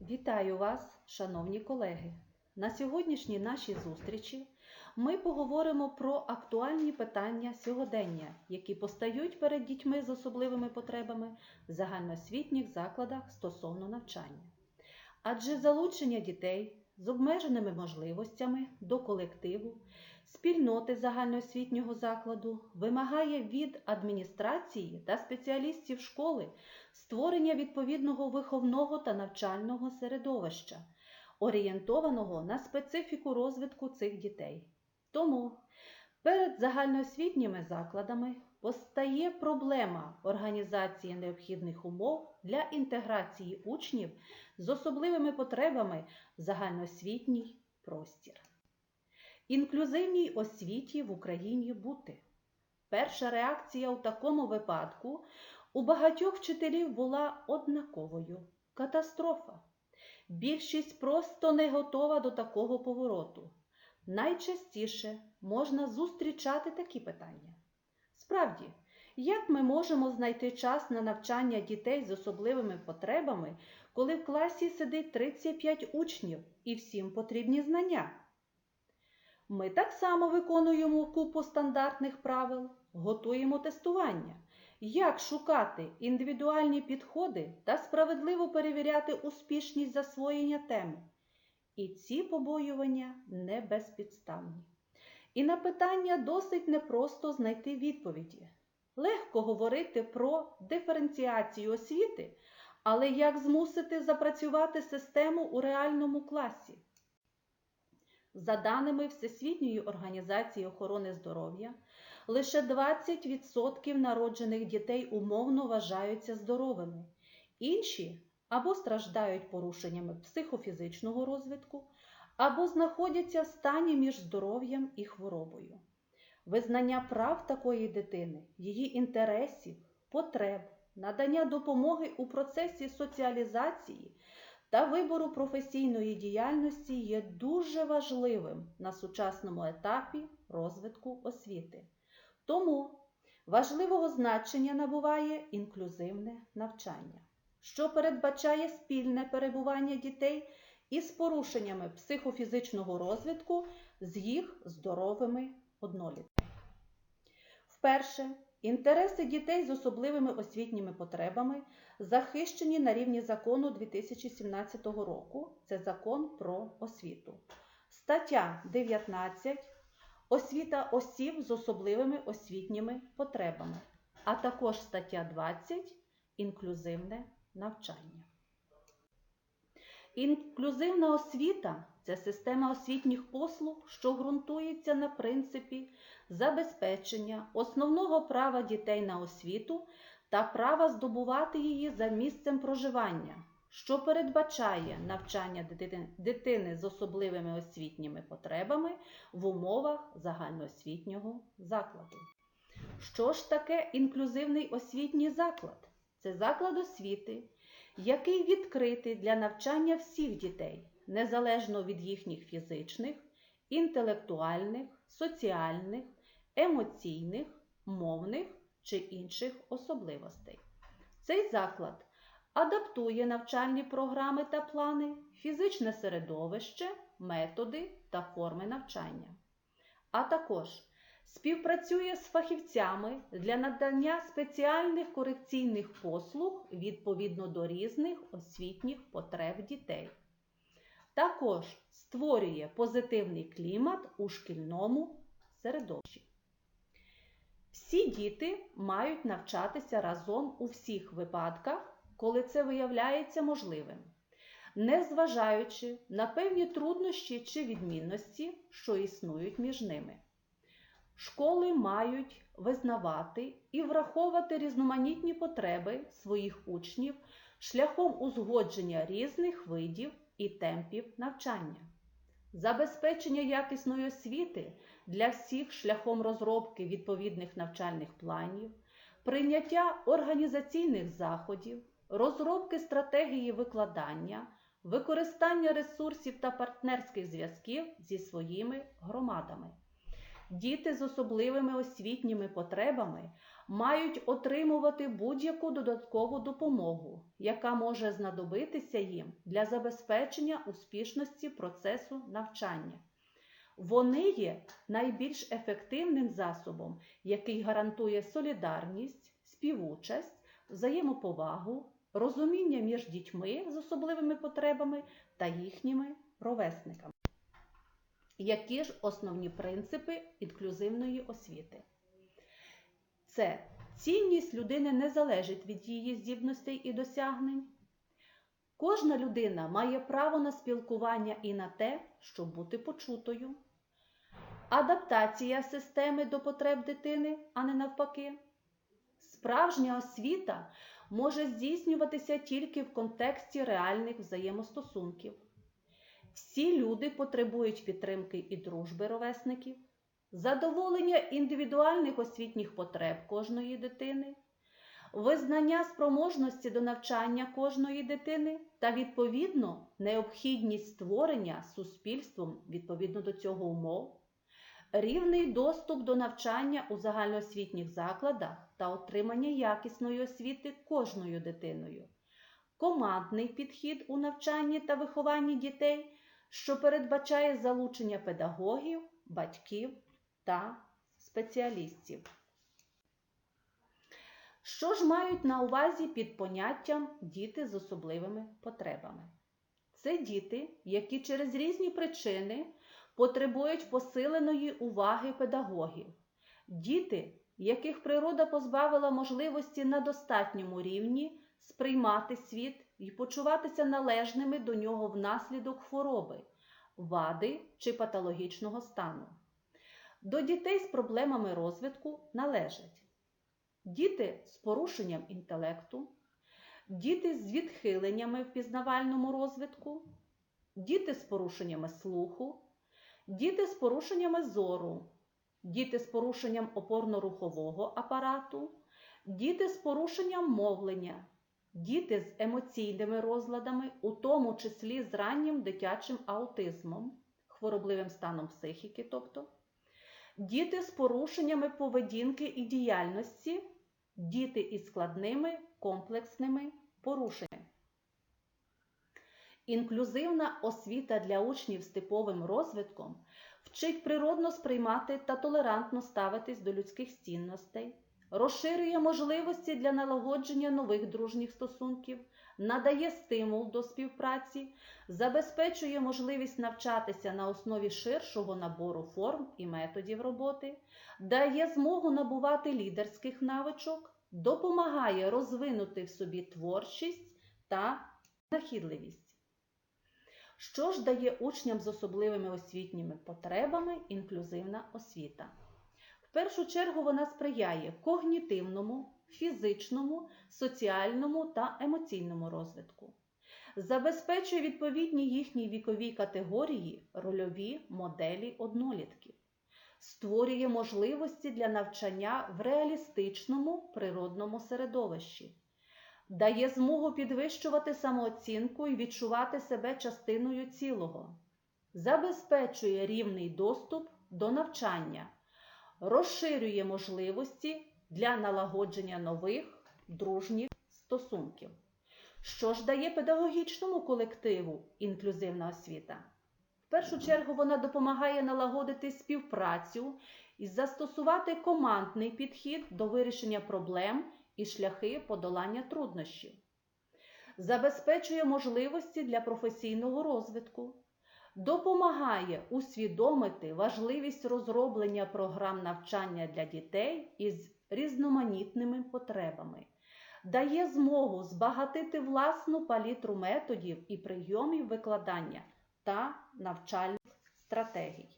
Вітаю вас, шановні колеги! На сьогоднішній нашій зустрічі ми поговоримо про актуальні питання сьогодення, які постають перед дітьми з особливими потребами в загальноосвітніх закладах стосовно навчання. Адже залучення дітей з обмеженими можливостями до колективу, спільноти загальноосвітнього закладу вимагає від адміністрації та спеціалістів школи створення відповідного виховного та навчального середовища, орієнтованого на специфіку розвитку цих дітей. Тому перед загальноосвітніми закладами постає проблема організації необхідних умов для інтеграції учнів з особливими потребами в загальноосвітній простір. Інклюзивній освіті в Україні бути. Перша реакція у такому випадку у багатьох вчителів була однаковою катастрофа. Більшість просто не готова до такого повороту. Найчастіше можна зустрічати такі питання. Справді, як ми можемо знайти час на навчання дітей з особливими потребами, коли в класі сидить 35 учнів і всім потрібні знання? Ми так само виконуємо купу стандартних правил, готуємо тестування. Як шукати індивідуальні підходи та справедливо перевіряти успішність засвоєння теми? І ці побоювання не безпідставні. І на питання досить непросто знайти відповіді. Легко говорити про диференціацію освіти, але як змусити запрацювати систему у реальному класі? За даними Всесвітньої організації охорони здоров'я, лише 20% народжених дітей умовно вважаються здоровими. Інші або страждають порушеннями психофізичного розвитку, або знаходяться в стані між здоров'ям і хворобою. Визнання прав такої дитини, її інтересів, потреб, надання допомоги у процесі соціалізації та вибору професійної діяльності є дуже важливим на сучасному етапі розвитку освіти. Тому важливого значення набуває інклюзивне навчання, що передбачає спільне перебування дітей із порушеннями психофізичного розвитку з їх здоровими однолітками. Вперше інтереси дітей з особливими освітніми потребами захищені на рівні закону 2017 року. Це закон про освіту. Стаття 19 освіта осіб з особливими освітніми потребами, а також стаття 20 інклюзивне навчання. Інклюзивна освіта це система освітніх послуг, що ґрунтується на принципі забезпечення основного права дітей на освіту та права здобувати її за місцем проживання, що передбачає навчання дитини, з особливими освітніми потребами в умовах загальноосвітнього закладу. Що ж таке інклюзивний освітній заклад? Це заклад освіти, який відкритий для навчання всіх дітей, незалежно від їхніх фізичних, інтелектуальних, соціальних, емоційних, мовних чи інших особливостей. Цей заклад адаптує навчальні програми та плани, фізичне середовище, методи та форми навчання, а також співпрацює з фахівцями для надання спеціальних корекційних послуг відповідно до різних освітніх потреб дітей. Також створює позитивний клімат у шкільному середовищі. Всі діти мають навчатися разом у всіх випадках, коли це виявляється можливим, незважаючи на певні труднощі чи відмінності, що існують між ними. Школи мають визнавати і враховувати різноманітні потреби своїх учнів шляхом узгодження різних видів і темпів навчання, забезпечення якісної освіти для всіх шляхом розробки відповідних навчальних планів, прийняття організаційних заходів, розробки стратегії викладання, використання ресурсів та партнерських зв'язків зі своїми громадами. Діти з особливими освітніми потребами мають отримувати будь-яку додаткову допомогу, яка може знадобитися їм для забезпечення успішності процесу навчання. Вони є найбільш ефективним засобом, який гарантує солідарність, співучасть, взаємоповагу, розуміння між дітьми з особливими потребами та їхніми ровесниками. Які ж основні принципи інклюзивної освіти? Це цінність людини не залежить від її здібностей і досягнень. Кожна людина має право на спілкування і на те, щоб бути почутою. Адаптація системи до потреб дитини, а не навпаки. Справжня освіта може здійснюватися тільки в контексті реальних взаємостосунків. Всі люди потребують підтримки і дружби ровесників, задоволення індивідуальних освітніх потреб кожної дитини, визнання спроможності до навчання кожної дитини та, відповідно, необхідність створення суспільством відповідно до цього умов, рівний доступ до навчання у загальноосвітніх закладах та отримання якісної освіти кожною дитиною, командний підхід у навчанні та вихованні дітей, що передбачає залучення педагогів, батьків та спеціалістів. Що ж мають на увазі під поняттям діти з особливими потребами? Це діти, які через різні причини потребують посиленої уваги педагогів, діти, яких природа позбавила можливості на достатньому рівні сприймати світ і почуватися належними до нього внаслідок хвороби, вади чи патологічного стану. До дітей з проблемами розвитку належать діти з порушенням інтелекту, діти з відхиленнями в пізнавальному розвитку, діти з порушеннями слуху, діти з порушеннями зору, діти з порушенням опорно-рухового апарату, діти з порушенням мовлення, діти з емоційними розладами, у тому числі з раннім дитячим аутизмом, хворобливим станом психіки, тобто, діти з порушеннями поведінки і діяльності, діти із складними комплексними порушеннями. Інклюзивна освіта для учнів з типовим розвитком вчить природно сприймати та толерантно ставитись до людських цінностей, розширює можливості для налагодження нових дружніх стосунків, надає стимул до співпраці, забезпечує можливість навчатися на основі ширшого набору форм і методів роботи, дає змогу набувати лідерських навичок, допомагає розвинути в собі творчість та нахідливість. Що ж дає учням з особливими освітніми потребами інклюзивна освіта? Першу чергу вона сприяє когнітивному, фізичному, соціальному та емоційному розвитку, забезпечує відповідні їхній віковій категорії рольові моделі однолітків, створює можливості для навчання в реалістичному природному середовищі. Дає змогу підвищувати самооцінку і відчувати себе частиною цілого, забезпечує рівний доступ до навчання, розширює можливості для налагодження нових дружніх стосунків. Що ж дає педагогічному колективу інклюзивна освіта? В першу чергу вона допомагає налагодити співпрацю і застосувати командний підхід до вирішення проблем і шляхи подолання труднощів, забезпечує можливості для професійного розвитку, допомагає усвідомити важливість розроблення програм навчання для дітей із різноманітними потребами, дає змогу збагатити власну палітру методів і прийомів викладання та навчальних стратегій.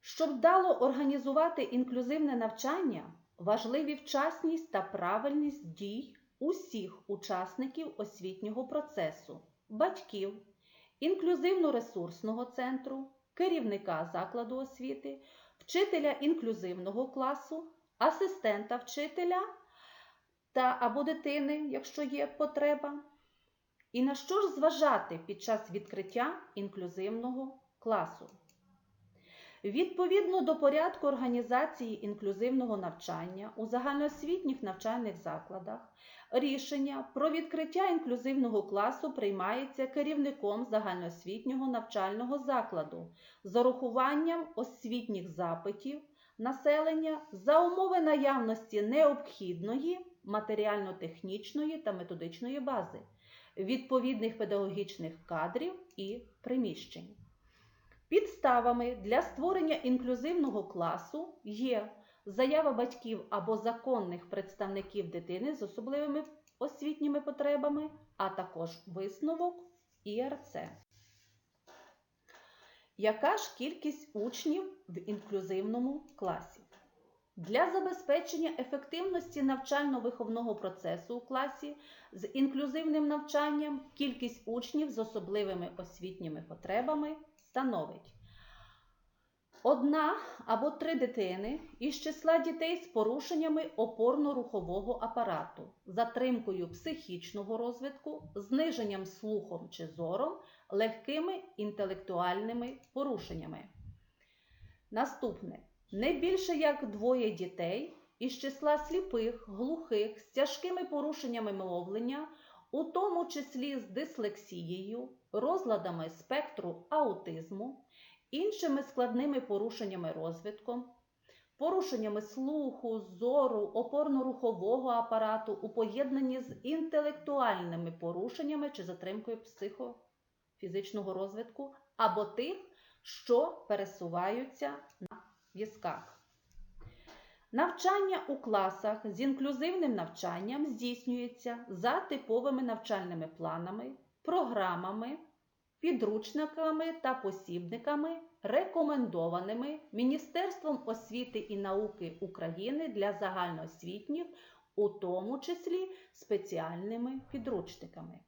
Щоб вдало організувати інклюзивне навчання, важливі вчасність та правильність дій усіх учасників освітнього процесу, батьків, інклюзивно-ресурсного центру, керівника закладу освіти, вчителя інклюзивного класу, асистента вчителя та або дитини, якщо є потреба. І на що ж зважати під час відкриття інклюзивного класу? Відповідно до порядку організації інклюзивного навчання у загальноосвітніх навчальних закладах, рішення про відкриття інклюзивного класу приймається керівником загальноосвітнього навчального закладу з урахуванням освітніх запитів населення за умови наявності необхідної матеріально-технічної та методичної бази, відповідних педагогічних кадрів і приміщень. Підставами для створення інклюзивного класу є заява батьків або законних представників дитини з особливими освітніми потребами, а також висновок ІРЦ. Яка ж кількість учнів в інклюзивному класі? Для забезпечення ефективності навчально-виховного процесу у класі з інклюзивним навчанням кількість учнів з особливими освітніми потребами становить одна або три дитини із числа дітей з порушеннями опорно-рухового апарату, затримкою психічного розвитку, зниженням слухом чи зором, легкими інтелектуальними порушеннями. Наступне не більше як двоє дітей із числа сліпих, глухих, з тяжкими порушеннями мовлення, у тому числі з дислексією, розладами спектру аутизму, іншими складними порушеннями розвитком, порушеннями слуху, зору, опорно-рухового апарату у поєднанні з інтелектуальними порушеннями чи затримкою психофізичного розвитку або тих, що пересуваються на візках. Навчання у класах з інклюзивним навчанням здійснюється за типовими навчальними планами, програмами, підручниками та посібниками, рекомендованими Міністерством освіти і науки України для загальноосвітніх, у тому числі спеціальними підручниками.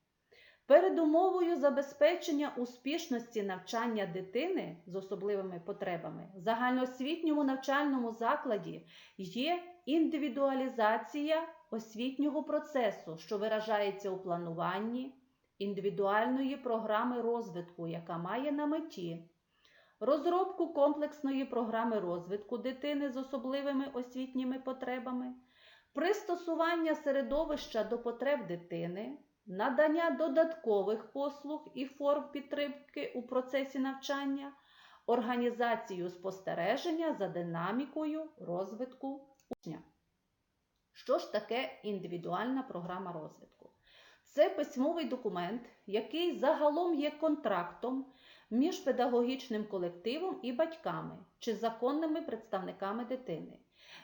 Передумовою забезпечення успішності навчання дитини з особливими потребами в загальноосвітньому навчальному закладі є індивідуалізація освітнього процесу, що виражається у плануванні індивідуальної програми розвитку, яка має на меті розробку комплексної програми розвитку дитини з особливими освітніми потребами, пристосування середовища до потреб дитини надання додаткових послуг і форм підтримки у процесі навчання, організацію спостереження за динамікою розвитку учня. Що ж таке індивідуальна програма розвитку? Це письмовий документ, який загалом є контрактом між педагогічним колективом і батьками чи законними представниками дитини.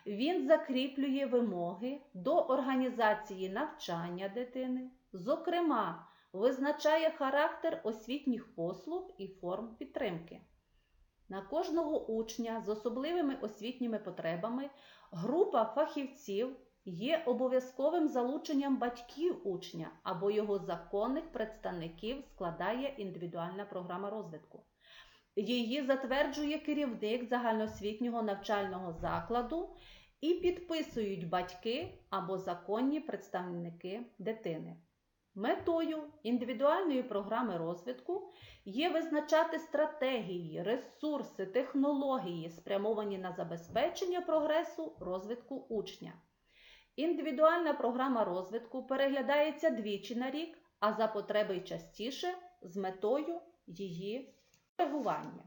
Він закріплює вимоги до організації навчання дитини, Зокрема, визначає характер освітніх послуг і форм підтримки. На кожного учня з особливими освітніми потребами група фахівців є обов'язковим залученням батьків учня або його законних представників складає індивідуальна програма розвитку. Її затверджує керівник загальноосвітнього навчального закладу і підписують батьки або законні представники дитини. Метою індивідуальної програми розвитку є визначати стратегії, ресурси, технології, спрямовані на забезпечення прогресу розвитку учня. Індивідуальна програма розвитку переглядається двічі на рік, а за потреби й частіше з метою її коригування.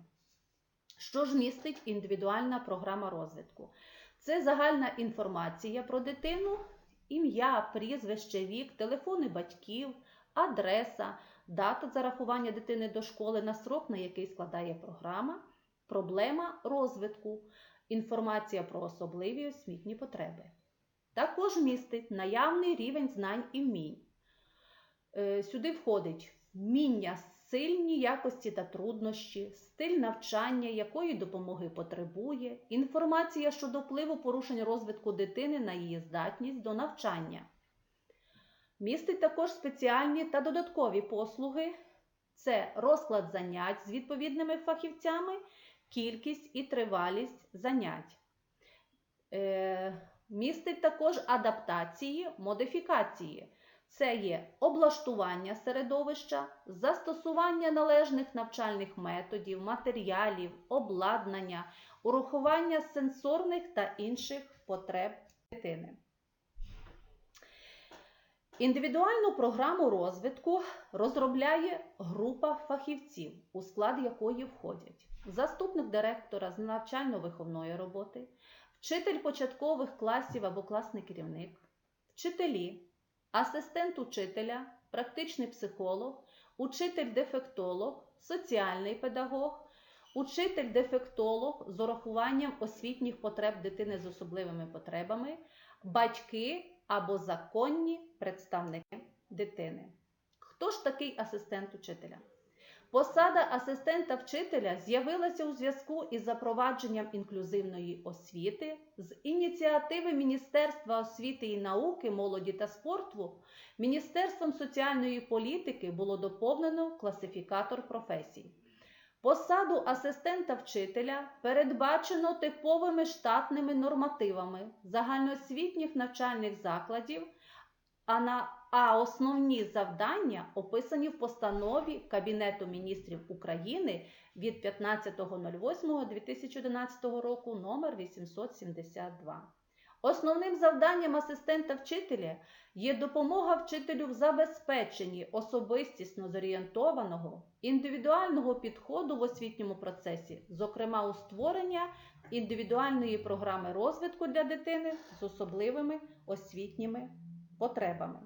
Що ж містить індивідуальна програма розвитку? Це загальна інформація про дитину ім'я, прізвище, вік, телефони батьків, адреса, дата зарахування дитини до школи на срок, на який складає програма, проблема розвитку, інформація про особливі освітні потреби. Також містить наявний рівень знань і вмінь. Е, сюди входить вміння сильні якості та труднощі, стиль навчання, якої допомоги потребує, інформація щодо впливу порушень розвитку дитини на її здатність до навчання. Містить також спеціальні та додаткові послуги. Це розклад занять з відповідними фахівцями, кількість і тривалість занять. Е, містить також адаптації, модифікації Це є облаштування середовища, застосування належних навчальних методів, матеріалів, обладнання, урахування сенсорних та інших потреб дитини. Індивідуальну програму розвитку розробляє група фахівців, у склад якої входять заступник директора з навчально-виховної роботи, вчитель початкових класів або класний керівник, вчителі, асистент учителя, практичний психолог, учитель-дефектолог, соціальний педагог, учитель-дефектолог з урахуванням освітніх потреб дитини з особливими потребами, батьки або законні представники дитини. Хто ж такий асистент учителя? Посада асистента вчителя з'явилася у зв'язку із запровадженням інклюзивної освіти з ініціативи Міністерства освіти і науки, молоді та спорту Міністерством соціальної політики було доповнено класифікатор професій. Посаду асистента вчителя передбачено типовими штатними нормативами загальноосвітніх навчальних закладів, а, на, а основні завдання описані в постанові Кабінету міністрів України від 15.08.2011 року номер 872. Основним завданням асистента вчителя є допомога вчителю в забезпеченні особистісно зорієнтованого індивідуального підходу в освітньому процесі, зокрема у створення індивідуальної програми розвитку для дитини з особливими освітніми потребами.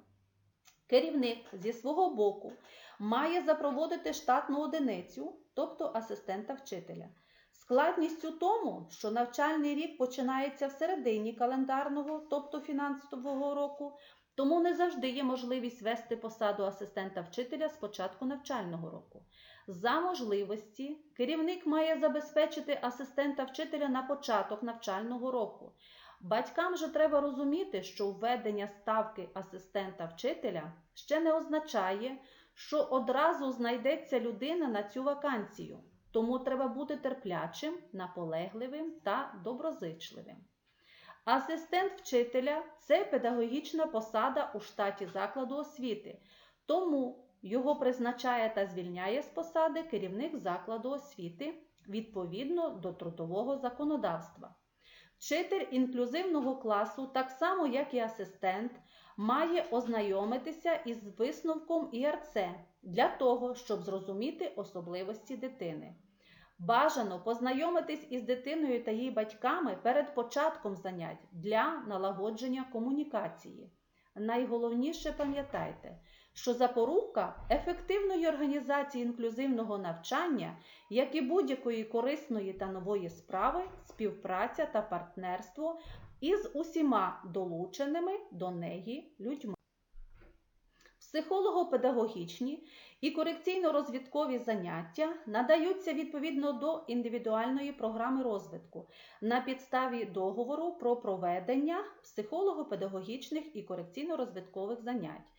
Керівник зі свого боку має запроводити штатну одиницю, тобто асистента вчителя. Складність у тому, що навчальний рік починається в середині календарного, тобто фінансового року, тому не завжди є можливість вести посаду асистента вчителя з початку навчального року. За можливості, керівник має забезпечити асистента вчителя на початок навчального року. Батькам же треба розуміти, що введення ставки асистента вчителя ще не означає, що одразу знайдеться людина на цю вакансію. Тому треба бути терплячим, наполегливим та доброзичливим. Асистент вчителя це педагогічна посада у штаті закладу освіти, тому його призначає та звільняє з посади керівник закладу освіти відповідно до трудового законодавства. Вчитель інклюзивного класу, так само як і асистент, має ознайомитися із висновком ІРЦ для того, щоб зрозуміти особливості дитини. Бажано познайомитись із дитиною та її батьками перед початком занять для налагодження комунікації. Найголовніше пам'ятайте, що запорука ефективної організації інклюзивного навчання, як і будь-якої корисної та нової справи, співпраця та партнерство із усіма долученими до неї людьми. Психолого-педагогічні і корекційно-розвідкові заняття надаються відповідно до індивідуальної програми розвитку на підставі договору про проведення психолого-педагогічних і корекційно-розвідкових занять.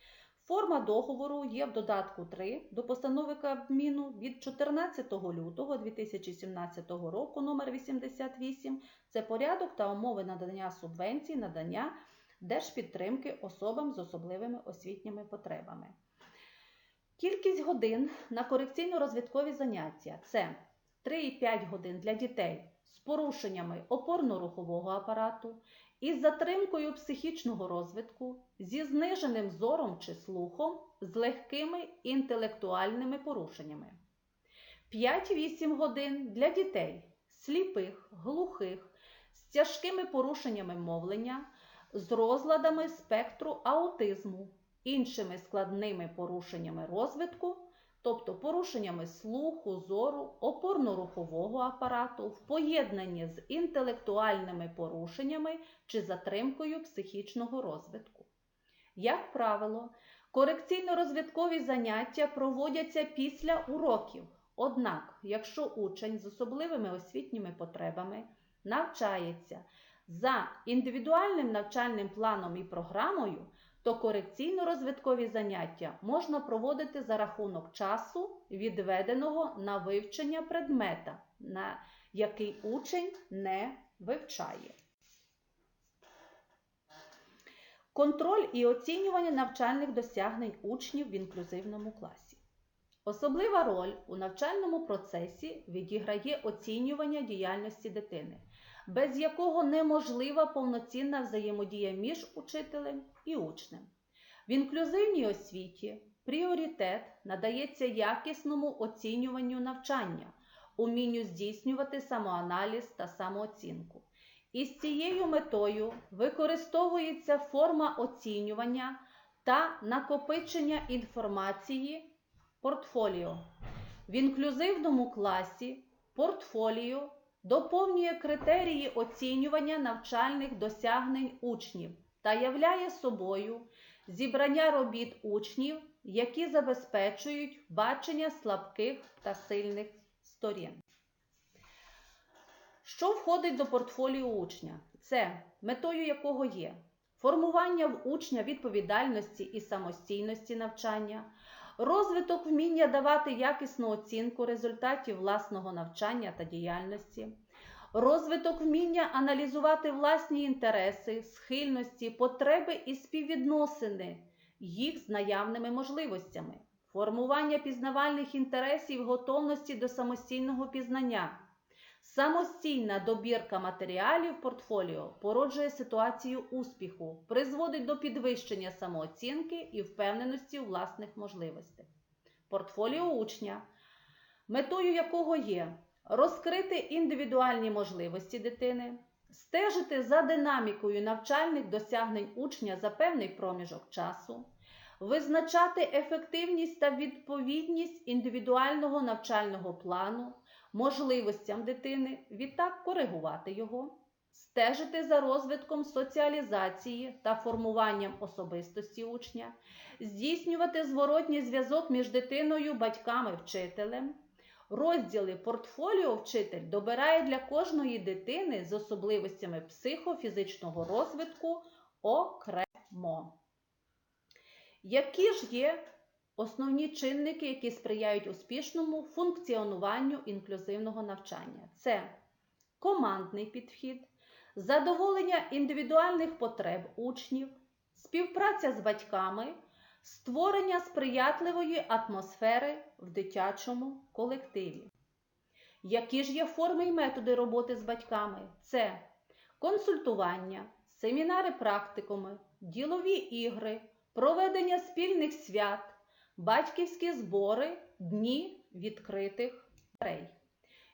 Форма договору є в додатку 3 до постанови Кабміну від 14 лютого 2017 року номер 88 Це порядок та умови надання субвенцій, надання держпідтримки особам з особливими освітніми потребами. Кількість годин на корекційно-розвідкові заняття це 3,5 годин для дітей з порушеннями опорно-рухового апарату, із затримкою психічного розвитку, зі зниженим зором чи слухом, з легкими інтелектуальними порушеннями. 5-8 годин для дітей сліпих, глухих, з тяжкими порушеннями мовлення, з розладами спектру аутизму, іншими складними порушеннями розвитку, тобто порушеннями слуху, зору, опорно-рухового апарату в поєднанні з інтелектуальними порушеннями чи затримкою психічного розвитку. Як правило, корекційно-розвиткові заняття проводяться після уроків. Однак, якщо учень з особливими освітніми потребами навчається за індивідуальним навчальним планом і програмою, то корекційно-розвиткові заняття можна проводити за рахунок часу, відведеного на вивчення предмета, на який учень не вивчає. Контроль і оцінювання навчальних досягнень учнів в інклюзивному класі. Особлива роль у навчальному процесі відіграє оцінювання діяльності дитини, без якого неможлива повноцінна взаємодія між учителем і учнем. В інклюзивній освіті пріоритет надається якісному оцінюванню навчання, умінню здійснювати самоаналіз та самооцінку. І з цією метою використовується форма оцінювання та накопичення інформації портфоліо. В інклюзивному класі портфоліо доповнює критерії оцінювання навчальних досягнень учнів та являє собою зібрання робіт учнів, які забезпечують бачення слабких та сильних сторін. Що входить до портфоліо учня? Це метою якого є формування в учня відповідальності і самостійності навчання, розвиток вміння давати якісну оцінку результатів власного навчання та діяльності, розвиток вміння аналізувати власні інтереси, схильності, потреби і співвідносини їх з наявними можливостями, формування пізнавальних інтересів, готовності до самостійного пізнання. Самостійна добірка матеріалів портфоліо породжує ситуацію успіху, призводить до підвищення самооцінки і впевненості у власних можливостях. Портфоліо учня, метою якого є розкрити індивідуальні можливості дитини, стежити за динамікою навчальних досягнень учня за певний проміжок часу, визначати ефективність та відповідність індивідуального навчального плану можливостям дитини, відтак коригувати його, стежити за розвитком соціалізації та формуванням особистості учня, здійснювати зворотній зв'язок між дитиною, батьками, вчителем. Розділи портфоліо вчитель добирає для кожної дитини з особливостями психофізичного розвитку окремо. Які ж є Основні чинники, які сприяють успішному функціонуванню інклюзивного навчання, це командний підхід, задоволення індивідуальних потреб учнів, співпраця з батьками, створення сприятливої атмосфери в дитячому колективі. Які ж є форми і методи роботи з батьками? Це консультування, семінари практикуми, ділові ігри, проведення спільних свят батьківські збори дні відкритих дверей.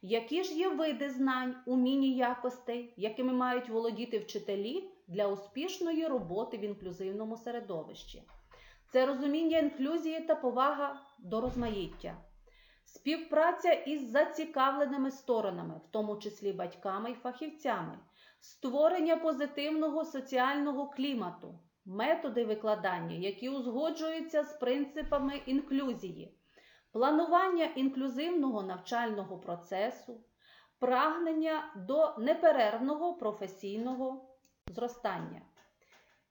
Які ж є види знань, умінь і якостей, якими мають володіти вчителі для успішної роботи в інклюзивному середовищі? Це розуміння інклюзії та повага до розмаїття, співпраця із зацікавленими сторонами, в тому числі батьками і фахівцями, створення позитивного соціального клімату, методи викладання, які узгоджуються з принципами інклюзії, планування інклюзивного навчального процесу, прагнення до неперервного професійного зростання.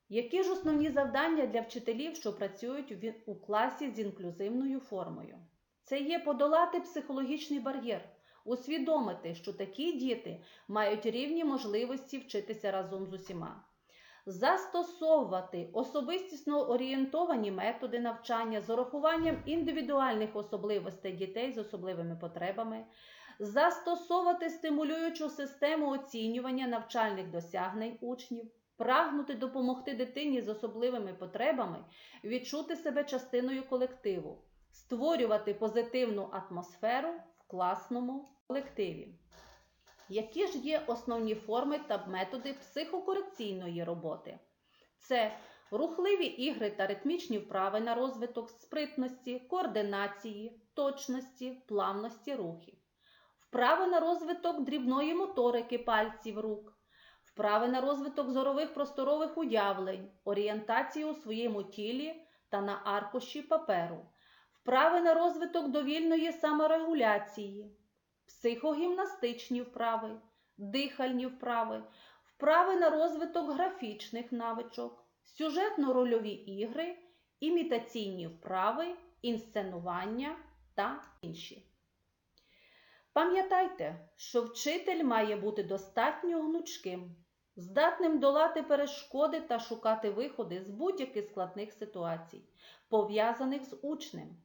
Які ж основні завдання для вчителів, що працюють у класі з інклюзивною формою? Це є подолати психологічний бар'єр, усвідомити, що такі діти мають рівні можливості вчитися разом з усіма застосовувати особистісно орієнтовані методи навчання з урахуванням індивідуальних особливостей дітей з особливими потребами, застосовувати стимулюючу систему оцінювання навчальних досягнень учнів, прагнути допомогти дитині з особливими потребами відчути себе частиною колективу, створювати позитивну атмосферу в класному колективі. Які ж є основні форми та методи психокорекційної роботи? Це рухливі ігри та ритмічні вправи на розвиток спритності, координації, точності, плавності рухів, вправи на розвиток дрібної моторики пальців рук, вправи на розвиток зорових просторових уявлень, орієнтації у своєму тілі та на аркуші паперу, вправи на розвиток довільної саморегуляції психогімнастичні вправи, дихальні вправи, вправи на розвиток графічних навичок, сюжетно-рольові ігри, імітаційні вправи, інсценування та інші. Пам'ятайте, що вчитель має бути достатньо гнучким, здатним долати перешкоди та шукати виходи з будь-яких складних ситуацій, пов'язаних з учнем.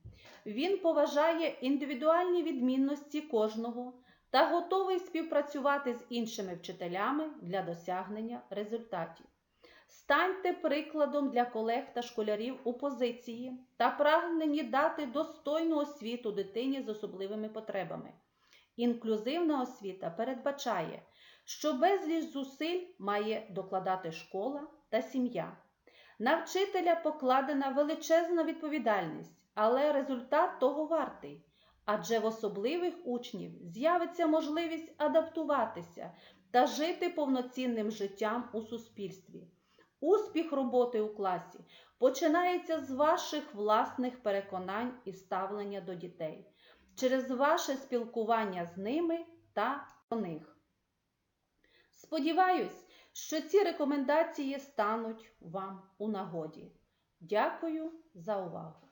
Він поважає індивідуальні відмінності кожного та готовий співпрацювати з іншими вчителями для досягнення результатів. Станьте прикладом для колег та школярів у позиції та прагненні дати достойну освіту дитині з особливими потребами. Інклюзивна освіта передбачає, що безліч зусиль має докладати школа та сім'я. На вчителя покладена величезна відповідальність, але результат того вартий. Адже в особливих учнів з'явиться можливість адаптуватися та жити повноцінним життям у суспільстві. Успіх роботи у класі починається з ваших власних переконань і ставлення до дітей, через ваше спілкування з ними та до них. Сподіваюсь, що ці рекомендації стануть вам у нагоді. Дякую за увагу!